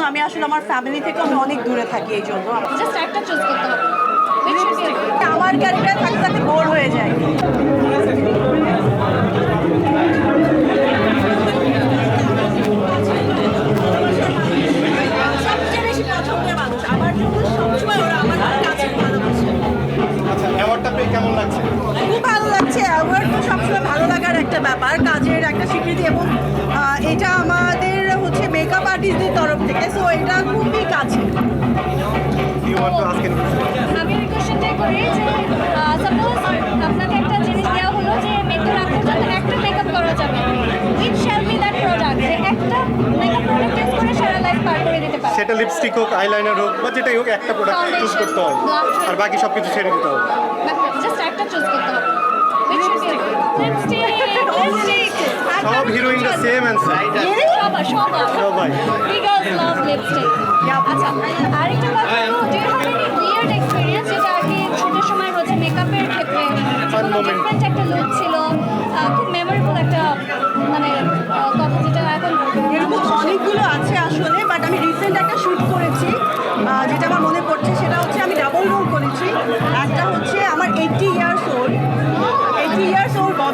জন্য আমি আসলে আমার ফ্যামিলি থেকে আমি অনেক দূরে থাকি এই জন্য। জাস্ট একটা চুজ করতে হবে? আমার ক্যারেক্টার থাকতে থাকতে বোর হয়ে যায়। আমার আমার আচ্ছা খুব ভালো লাগছে। অ্যাওয়ার্ড তো সবসময় ভালো লাগার একটা ব্যাপার। কাজের একটা স্বীকৃতি এবং মেকআপ তরফ থেকে। সো এটা খুবই কাছে। আমি কোশ্চেনটাই করি যে সাপোজ আপনাকে একটা জিনিস দেওয়া হলো যে মেকআপ রাখার জন্য একটা মেকআপ করা যাবে। Which shall be that product যে একটা মেকআপ প্রোডাক্ট ইউজ করে সারা লাইফ পার করে দিতে পারে সেটা লিপস্টিক হোক আইলাইনার হোক বা যেটাই হোক একটা প্রোডাক্ট চুজ করতে হবে। আর বাকি সব কিছু ছেড়ে দিতে হবে। জাস্ট একটা চুজ করতে হবে. সব হিরোইনরা সেম অ্যান্সার সবার সবার। সবাই। We লাভ লিপস্টিক আচ্ছা আরেকটা কথা হলো have any weird experience যেটা আগে ছোটোর সময় হচ্ছে মেকআপের ক্ষেত্রে. একটা লুক ছিল খুব মেমোরেবল একটা মানে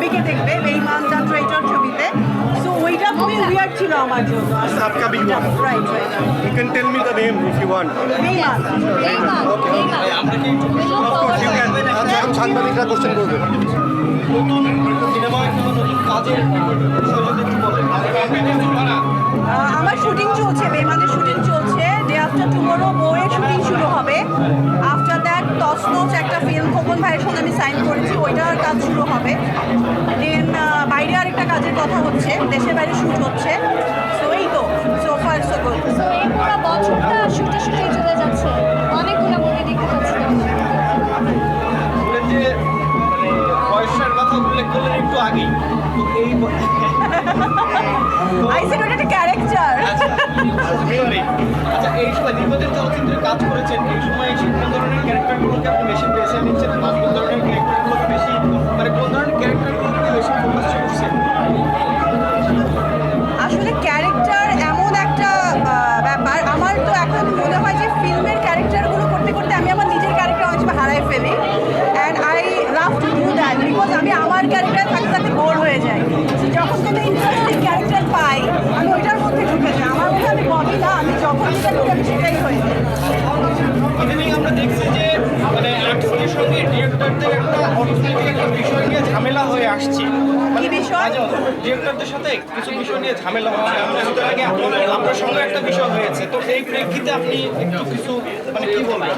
ববিকে দেখবে বেইমান দ্য ট্রেটার ছবিতে। সো ওইটা খুবই উইয়ার্ড ছিল আমার জন্য। Upcoming one. Right right you can tell me the name if you want বেইমান এইবার এইবার ইউ ক্যান আচ্ছা এখন সাংবাদিকরা কোশ্চেন করবে আহ, তসনচ একটা ফিল্ম খোকন ভাইয়ের সঙ্গে আমি সাইন করেছি ওইটার কাজ শুরু হবে। দেন বাইরে আরেকটা কাজের কথা হচ্ছে দেশের বাইরে শুট হচ্ছে। সো এই তো সো ফার সো গুড তো এই পুরো বছরটা শুটে শুটে চলে যাচ্ছে। অনেকগুলো মুভি দেখতে পাচ্ছি। যে মানে বয়সের কথা উল্লেখ করলেন একটু আগেই। তো এই ব- আই সেড ওটা একটা ক্যারেক্টার Sorry. আচ্ছা এই সময় দীর্ঘদিন চলচ্চিত্রে কাজ করেছেন এই সময় এসে কোন ধরনের ক্যারেক্টারগুলোকে আপনি বেশি বিষয় নিয়ে ঝামেলা হয়ে আসছে। বিষয়? ডিরেক্টরদের সাথে কিছু বিষয় নিয়ে ঝামেলা হচ্ছে। আমরা আগে আপনার- আপনার সঙ্গে একটা বিষয় হয়েছে। তো এই প্রেক্ষিতে আপনি একটু কিছু মানে কি বলবেন?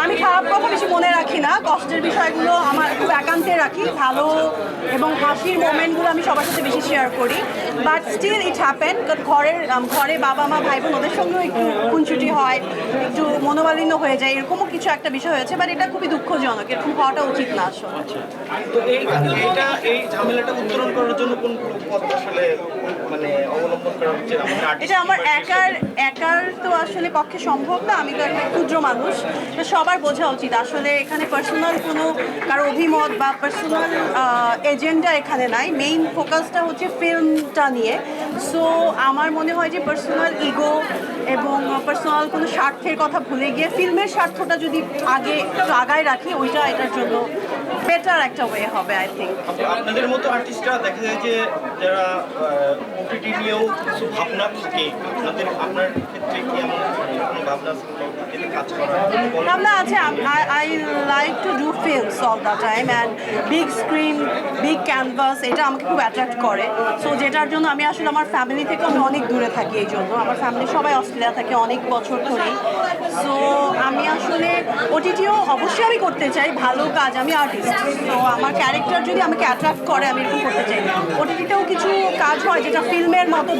আমি খারাপ কথা বেশি মনে রাখি না। কষ্টের বিষয়গুলো আমার খুব একান্তে রাখি। ভালো এবং হাসির মোমেন্টগুলো আমি সবার সাথে বেশি শেয়ার করি। বাট স্টিল ইট হ্যাপেন ঘরের ঘরে বাবা মা ভাই বোন ওদের সঙ্গেও একটু খুনছুটি হয় একটু মনোমালিন্য হয়ে যায় এরকমও কিছু একটা বিষয় হয়েছে। বাট এটা খুবই দুঃখজনক। এরকম হওয়াটা উচিত না আসলে। তো এই এইটা এই ঝামেলাটা উত্তরণ করার জন্য কোন পথ আসলে মানে অবলম্বন করা আমাদের এটা আমার একার একার তো আসলে পক্ষে সম্ভব না। আমি তো একটা ক্ষুদ্র মানুষ তো সবার বোঝা উচিত। আসলে এখানে পার্সোনাল কোনো কারও অভিমত বা পার্সোনাল এজেন্ডা এখানে নাই। মেইন ফোকাসটা হচ্ছে ফিল্মটা নিয়ে। সো আমার মনে হয় যে পার্সোনাল ইগো এবং পার্সোনাল কোনো স্বার্থের কথা ভুলে গিয়ে ফিল্মের স্বার্থটা যদি আগে একটু আগায় রাখি ওইটা এটার জন্য বেটার একটা ওয়ে হবে আই থিঙ্ক আপনাদের মতো আর্টিস্টরা দেখা যায় যে যারা ওটিটি নিয়েও কিছু ভাবনা থাকে আপনাদের আপনার ক্ষেত্রে কি এমন কোনো ভাবনা আছে I like to do films all the time and big screen big canvas এটা আমাকে খুব অ্যাট্রাক্ট করে। সো যেটার জন্য আমি আসলে আমার ফ্যামিলি থেকে আমি অনেক দূরে থাকি এই জন্য। আমার ফ্যামিলি সবাই অস্ট্রেলিয়া থাকে অনেক বছর ধরেই। সো আমি আসলে ওটিটিও অবশ্যই আমি করতে চাই ভালো কাজ আমি আর্টিস্ট আমার ক্যারেক্টার যদি আমাকে অ্যাট্রাক্ট করে, আমি এরকম করতে চাই। ওটিটিতেও কিছু কাজ হয় যেটা ফিল্মের মতো